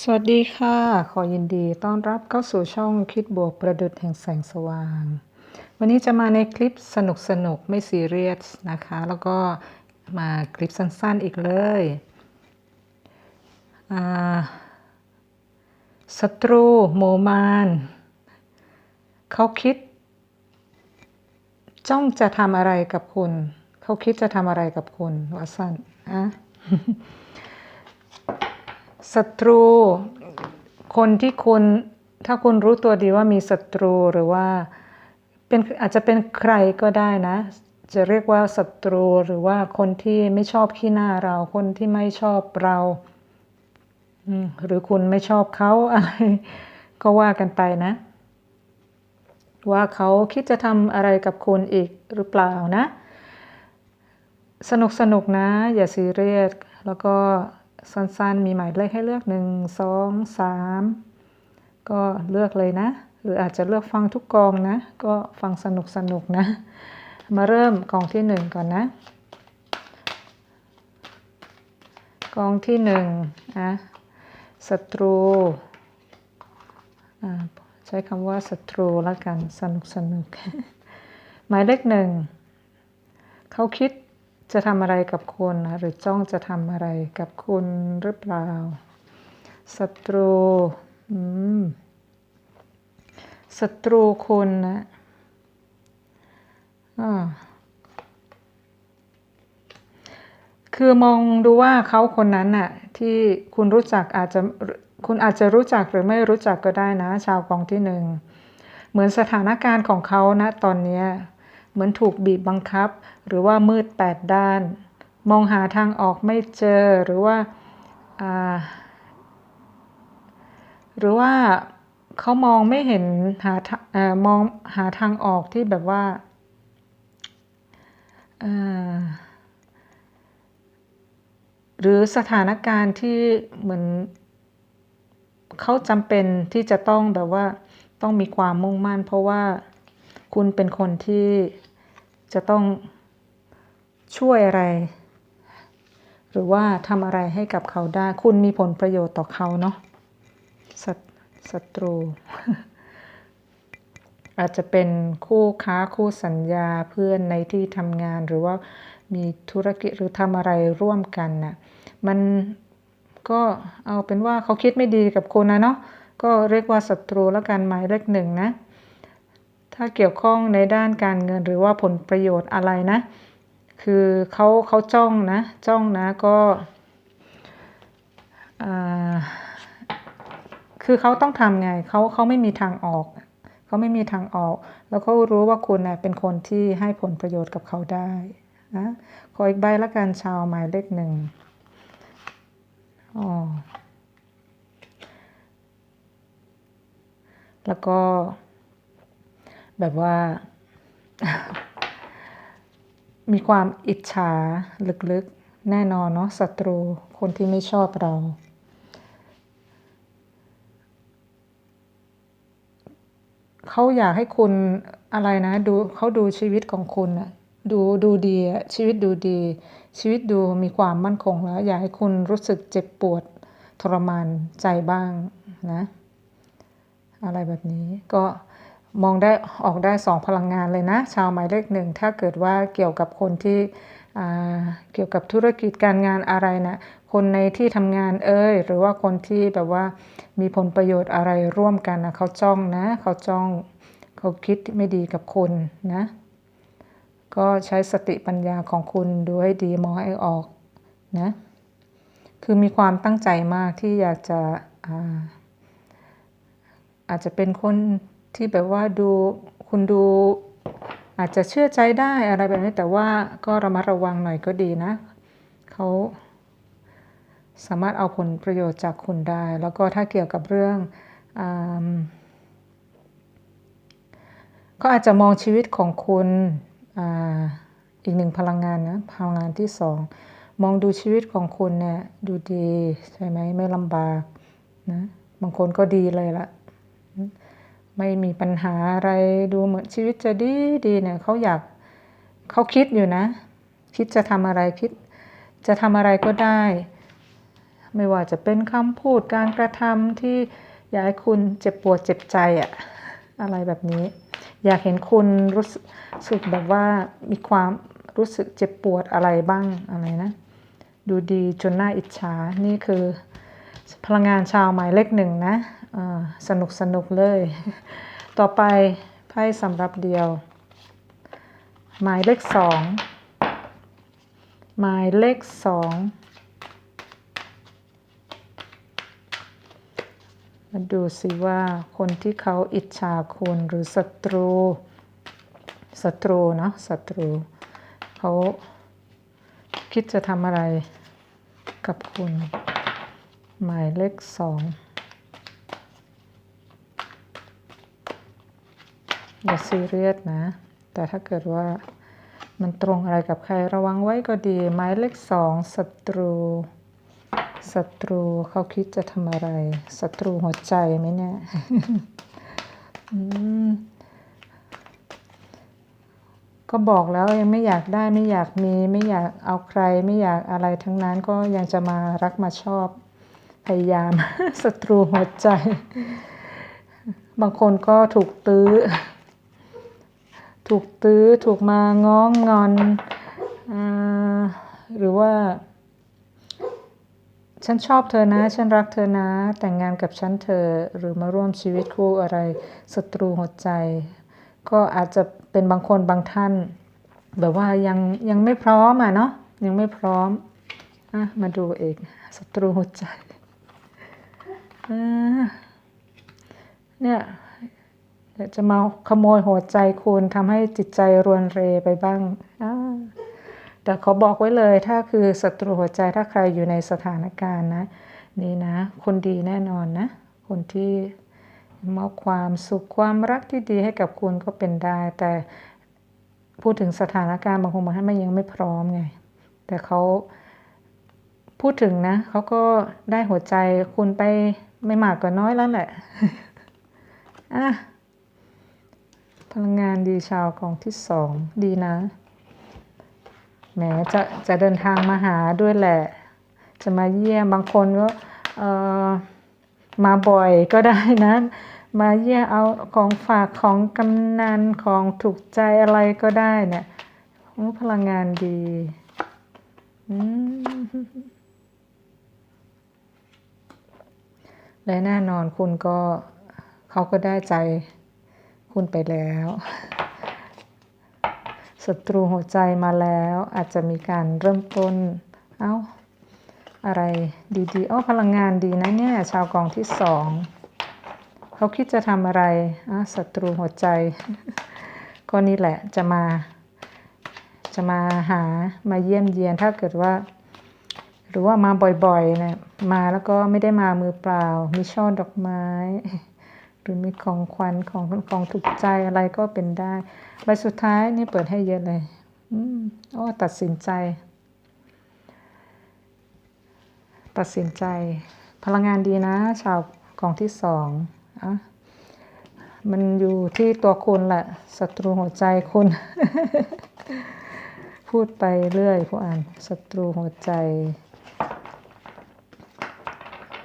สวัสดีค่ะ ขอยินดีต้อนรับเข้าสู่ช่องคิดบวกประดุดแห่งแสงสว่าง วันนี้จะมาในคลิปสนุกสนุกไม่ซีเรียสนะคะ แล้วก็มาคลิปสั้นๆอีกเลยศัตรูโมมานเขาคิด จ้องจะทำอะไรกับคุณ เขาคิดจะทำอะไรกับคุณว่าสั้นอะ ศัตรู คนที่คุณถ้าคุณรู้ตัวดีว่ามีศัตรูหรือว่าเป็นอาจจะเป็นใครก็ได้นะ จะเรียกว่าศัตรูหรือว่าคนที่ไม่ชอบขี้หน้าเรา คนที่ไม่ชอบเราหรือคุณไม่ชอบเขาอะไร ก็ว่ากันไปนะ ว่าเขาคิดจะทำอะไรกับคุณอีกหรือเปล่านะ สนุกสนุกนะ อย่าซีเรียสแล้วก็ สั้นๆ มีหมายเลขให้เลือกหนึ่งสองสามก็เลือกเลยนะ หรืออาจจะเลือกฟังทุกกองนะ ก็ฟังสนุกสนุกนะ มาเริ่มกองที่หนึ่งก่อนนะ กองที่หนึ่งนะศัตรูใช้คำว่าศัตรูแล้วกันสนุกสนุกหมายเลขหนึ่งเขาคิด จะทำอะไรกับคุณนะหรือจ้องจะทำอะไรกับคุณหรือเปล่าศัตรูศัตรูคุณนะคือมองดูว่าเขาคนนั้นน่ะ ที่คุณรู้จักอาจจะคุณอาจจะรู้จักหรือไม่รู้จักก็ได้นะ ชาวกองที่หนึ่ง เหมือนสถานการณ์ของเขานะตอนนี้ เหมือนถูกบีบบังคับ หรือว่ามืดแปดด้าน มองหาทางออกไม่เจอหรือว่าหรือว่าเขามองไม่เห็นหาอมองหาทางออกที่แบบว่าหรือสถานการณ์ที่เหมือนเขาจำเป็นที่จะต้องแบบว่าต้องมีความมุ่งมั่น เพราะว่า คุณเป็นคนที่จะต้องช่วยอะไร หรือว่าทำอะไรให้กับเขาได้ คุณมีผลประโยชน์ต่อเขาเนาะศัตรู อาจจะเป็นคู่ค้าคู่สัญญาเพื่อนในที่ทำงานหรือว่ามีธุรกิจหรือทำอะไรร่วมกันนะ่ะมันก็เอาเป็นว่าเขาคิดไม่ดีกับคุณนะเนาะก็เรียกว่าศัตรูแล้วกันหมายเลขหนึ่งนะ ถ้าเกี่ยวข้องในด้านการเงินหรือว่าผลประโยชน์อะไรนะ คือเขาเขาจ้องนะ จ้องนะก็คือเขาต้องทำไงเขาเขาไม่มีทางออกเขาไม่มีทางออก แล้วเขารู้ว่าคุณเเป็นคนที่ให้ผลประโยชน์กับเขาได้นะขออีกใบละกันชาวหมายเลขหนึ่งอ๋อแล้วก็ แบบว่า มีความอิจฉาลึกๆ แน่นอนเนาะศัตรูคนที่ไม่ชอบเรา เขาอยากให้คุณอะไรนะดูเขาดูชีวิตของคุณอะดูดูดีชีวิตดูดี ชีวิตดูมีความมั่นคงแล้ว อยากให้คุณรู้สึกเจ็บปวดทรมานใจบ้างนะ อะไรแบบนี้ก็ มองได้ออกได้สองพลังงานเลยนะ ชาวหมายเลขหนึ่งถ้าเกิดว่าเกี่ยวกับคนที่เกี่ยวกับธุรกิจการงานอะไรนะคนในที่ทำงานเอ้ยหรือว่าคนที่แบบว่ามีผลประโยชน์อะไรร่วมกันนะเขาจ้องนะ เขาจ้องเขาคิดไม่ดีกับคุณนะ ก็ใช้สติปัญญาของคุณดูให้ดีมองให้ออกนะคือมีความตั้งใจมากที่อยากจะอาอาจจะเป็นคน ที่แบบว่าดูคุณดูอาจจะเชื่อใจได้อะไรแบบนี้แต่ว่าก็ระมัดระวังหน่อยก็ดีนะเขาสามารถเอาผลประโยชน์จากคุณได้ แล้วก็ถ้าเกี่ยวกับเรื่องก็อาจจะมองชีวิตของคุณออีกหนึ่งพลังงานนะพลังงานที่สองมองดูชีวิตของคุณเนี่ยดูดีใช่ไหมไม่ลำบากนะบางคนก็ดีเลยละ ไม่มีปัญหาอะไรดูเหมือนชีวิตจะดีดีเนี่ยเขาอยากเขาคิดอยู่นะ คิดจะทำอะไรคิด จะทำอะไรก็ได้ ไม่ว่าจะเป็นคำพูดการกระทำที่อยากให้คุณเจ็บปวดเจ็บใจอะอะไรแบบนี้ อยากเห็นคุณรู้สึกแบบว่ามีความรู้สึกเจ็บปวดอะไรบ้างอะไรนะ ดูดีจนน่าอิจฉานี่คือพลังงานชาวหมายเลขหนึ่งนะ สนุกสนุกเลย ต่อไปไพ่สำหรับเดียว หมายเลขสองหมายเลขสองมาดูสิว่าคนที่เขาอิจฉาคุณหรือศัตรูศัตรูเนาะศัตรูเขาคิดจะทำอะไรกับคุณ หมายเลขสอง อย่าซีเรียสนะ แต่ถ้าเกิดว่ามันตรงอะไรกับใครระวังไว้ก็ดีหมายเลขสองศัตรูศัตรูเขาคิดจะทำอะไรศัตรูหัวใจไหมเนี่ยก็บอกแล้วยังไม่อยากได้ไม่อยากมีไม่อยากเอาใครไม่อยากอะไรทั้งนั้นก็ยังจะมารักมาชอบ พยายามศัตรูหัวใจ บางคนก็ถูกตื้อ ถูกตื้อถูกมาง้องงอนอหรือว่า ฉันชอบเธอนะ ฉันรักเธอนะ แต่งงานกับฉันเธอหรือมาร่วมชีวิตคู่อะไรศัตรูหัวใจ ก็อาจจะเป็นบางคนบางท่าน แบบว่ายังยังไม่พร้อมอะเนาะยังไม่พร้อมอะมาดูเองศัตรูหัวใจเนี่ย จะมาขโมยหัวใจคุณทำให้จิตใจรวนเรไปบ้าง แต่ขอบอกไว้เลยถ้าคือศัตรูหัวใจถ้าใครอยู่ในสถานการณ์นะ นี่นะ คนดีแน่นอนนะ คนที่มอบความสุขความรักที่ดีให้กับคุณก็เป็นได้ แต่พูดถึงสถานการณ์บางคนบางท่านมันยังไม่พร้อมไง แต่เขาพูดถึงนะเขาก็ได้หัวใจคุณไปไม่มากก็น้อยแล้วแหละอะ พลังงานดีชาวกองที่สองดีนะแหมจะจะเดินทางมาหาด้วยแหละ จะมาเยี่ยมบางคนก็มาบ่อยก็ได้นะมาเยี่ยมเอาของฝากของกำนันของถูกใจอะไรก็ได้เนี่ยพลังงานดีและแน่นอนคุณก็เขาก็ได้ใจ คุณไปแล้วศัตรูหัวใจมาแล้ว อาจจะมีการเริ่มต้น เอา้า อะไรดีๆอ้อพลังงานดีนะเนี่ย ชาวกองที่สองเขาคิดจะทำอะไรอะศัตรูหัวใจ ก็นี่แหละจะมา จะมาหามาเยี่ยมเยียนถ้าเกิดว่า หรือว่ามาบ่อยๆเนะี่ยมาแล้วก็ไม่ได้มามือเปล่า มีช่อดอกไม้ หรือมีของขวัญของของถูกใจอะไรก็เป็นได้ใบสุดท้ายนี่เปิดให้เยอะเลย อืมโอ้ตัดสินใจ ตัดสินใจ พลังงานดีนะ ชาวกองที่สองอะมันอยู่ที่ตัวคุณแหละศัตรูหัวใจคุณ พูดไปเรื่อยผู้อ่านศัตรูหัวใจ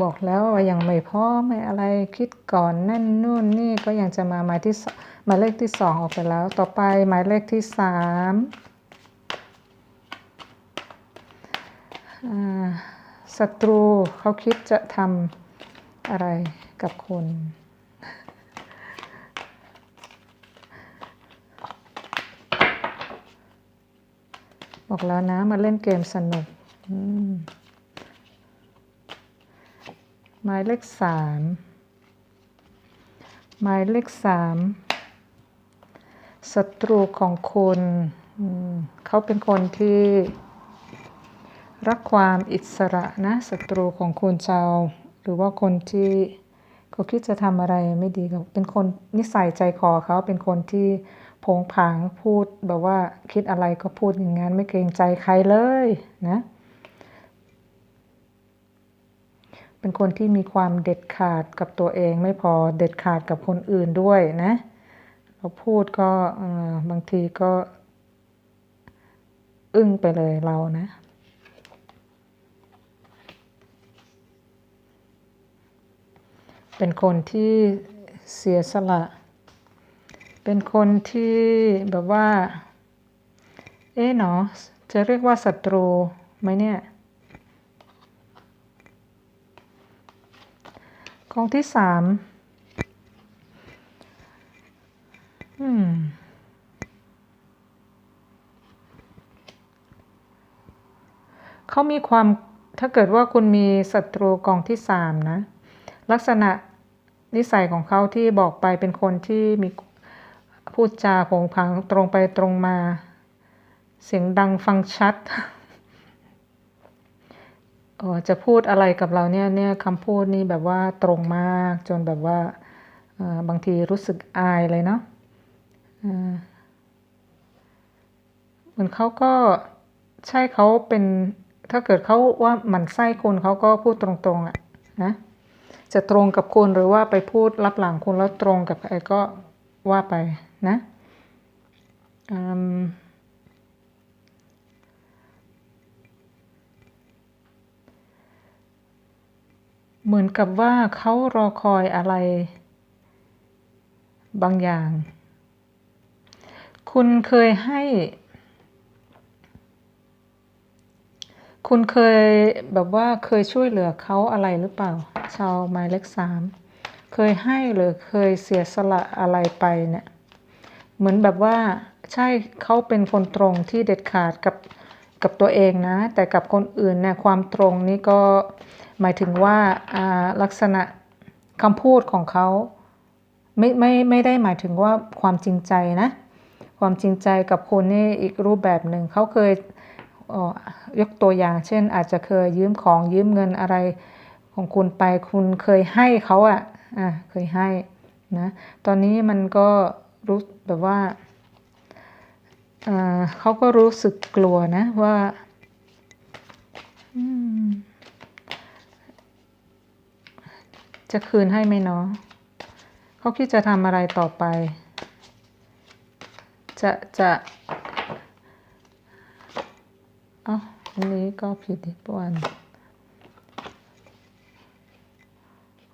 บอกแล้วว่ายังไม่พร้อมไม่อะไรคิดก่อนนั่นนู่นนี่ก็ยังจะมาหมายที่หมายเลขที่สองออกไปแล้ว ต่อไปหมายเลขที่สามศัตรูเขาคิดจะทำอะไรกับคนบอกแล้วนะมาเล่นเกมสนุก หมายเลขสามหมายเลขสามศัตรูของคุณเขาเป็นคนที่ รักความอิสระนะศัตรูของคุณชาวหรือว่าคนที่เขาคิดจะทำอะไรไม่ดีเขาเป็นคนนิสัยใจคอเขาเป็นคนที่ผงผางพูดแบบว่าคิดอะไรก็พูดอย่างนั้นไม่เกรงใจใครเลยนะ เป็นคนที่มีความเด็ดขาดกับตัวเองไม่พอเด็ดขาดกับคนอื่นด้วยนะเราพูดก็บางทีก็ อึ้งไปเลยเรานะเป็นคนที่เสียสละ เป็นคนที่แบบว่า เอ๊ะเนาะจะเรียกว่าศัตรูไหมเนี่ย กองที่สามอืมเขามีความถ้าเกิดว่าคุณมีศัตรูกองที่สามนะ ลักษณะนิสัยของเขาที่บอกไปเป็นคนที่มีพูดจาผงพังตรงไปตรงมา เสียงดังฟังชัด จะพูดอะไรกับเราเนี่ยเนี่ยคำพูดนี่แบบว่าตรงมากจนแบบว่าบางทีรู้สึกอายเลยเนาะเหมือนเขาก็ใช่เขาเป็นถ้าเกิดเขาว่าหมั่นไส้คุณเขาก็พูดตรงๆอะนะจะตรงกับคุณหรือว่าไปพูดรับหลังคุณแล้วตรงกับใครก็ว่าไปนะ เหมือนกับว่าเขารอคอยอะไร บางอย่าง คุณเคยให้ คุณเคยแบบว่าเคยช่วยเหลือเขาอะไรหรือเปล่า ชาวหมายเลขสามเคยให้หรือเคยเสียสละอะไรไปเนี่ย เหมือนแบบว่าใช่เขาเป็นคนตรงที่เด็ดขาดกับ กับตัวเองนะ แต่กับคนอื่นเนี่ยความตรงนี้ก็หมายถึงว่าลักษณะคำพูดของเขาไม่ไม่ไม่ได้หมายถึงว่าความจริงใจนะ ความจริงใจกับคนนี่อีกรูปแบบหนึ่งเขาเคยยกตัวอย่าง เช่น อาจจะเคยยืมของยืมเงินอะไรของคุณไปคุณเคยให้เขาอะ่ะเคยให้นะตอนนี้มันก็รู้แบบว่า เขาก็รู้สึกกลัวนะว่าจะคืนให้ไหมเนาะเขาคิดจะทำอะไรต่อไป จะจะอ๋ออันนี้ก็ผิดอีกวัน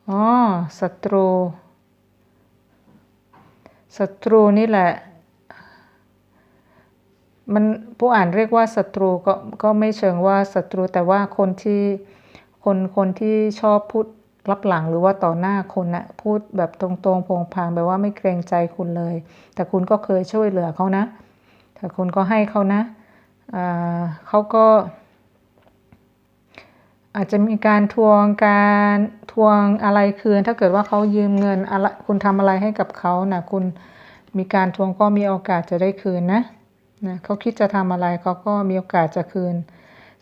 อ๋อศัตรูศัตรูนี่แหละ มันผู้อ่านเรียกว่าศัตรูก็ก็ไม่เชิงว่าศัตรูแต่ว่าคนที่คนคนที่ชอบพูดรับหลังหรือว่าต่อหน้าคุณนะพูดแบบตรงๆพงพางแบบว่าไม่เกรงใจคุณเลย แต่คุณก็เคยช่วยเหลือเขานะแต่คุณก็ให้เขานะเขาก็ อาจจะมีการทวงการทวงอะไรคืน ถ้าเกิดว่าเขายืมเงินอะไรคุณทำอะไรให้กับเขานะคุณมีการทวงก็มีโอกาสจะได้คืนนะ นะเขาคิดจะทำอะไรเขาก็มีโอกาสจะคืน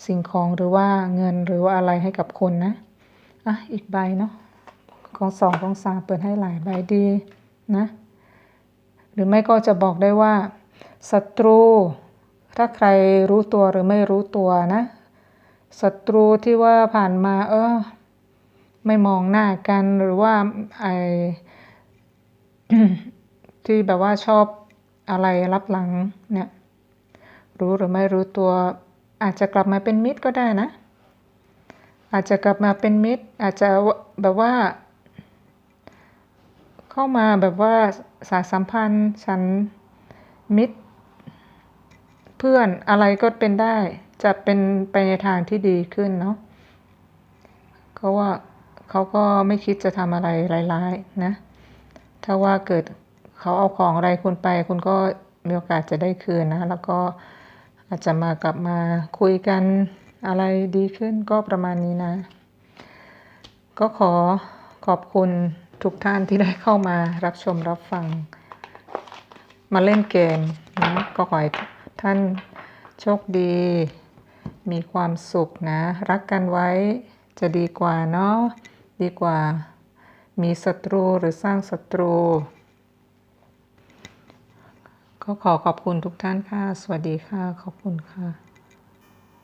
สิ่งของหรือว่าเงินหรือว่าอะไรให้กับคุณนะอะอีกใบเนาะของสองของสามเปิดให้หลายใบดีนะ หรือไม่ก็จะบอกได้ว่าศัตรู ถ้าใครรู้ตัวหรือไม่รู้ตัวนะศัตรูที่ว่าผ่านมา เออ ไม่มองหน้ากันหรือว่าไอที่แบบว่าชอบอะไรรับหลังเนี่ย รู้หรือไม่รู้ตัว อาจจะกลับมาเป็นมิตรก็ได้นะ อาจจะกลับมาเป็นมิตร อาจจะแบบว่า เข้ามาแบบว่าสายสัมพันธ์ฉันมิตร เพื่อนอะไรก็เป็นได้ จะเป็นไปในทางที่ดีขึ้นเนาะเขาว่าเขาก็ไม่คิดจะทำอะไรร้ายๆนะ ถ้าว่าเกิดเขาเอาของอะไรคุณไปคุณก็มีโอกาสจะได้คืนนะ แล้วก็ อาจจะมากลับมาคุยกันอะไรดีขึ้นก็ประมาณนี้นะ ก็ขอขอบคุณทุกท่านที่ได้เข้ามารับชมรับฟัง มาเล่นเกมนะก็ขอให้ท่านโชคดี มีความสุขนะ รักกันไว้จะดีกว่าเนาะดีกว่ามีศัตรูหรือสร้างศัตรู ก็ขอขอบคุณทุกท่านค่ะ สวัสดีค่ะ ขอบคุณค่ะ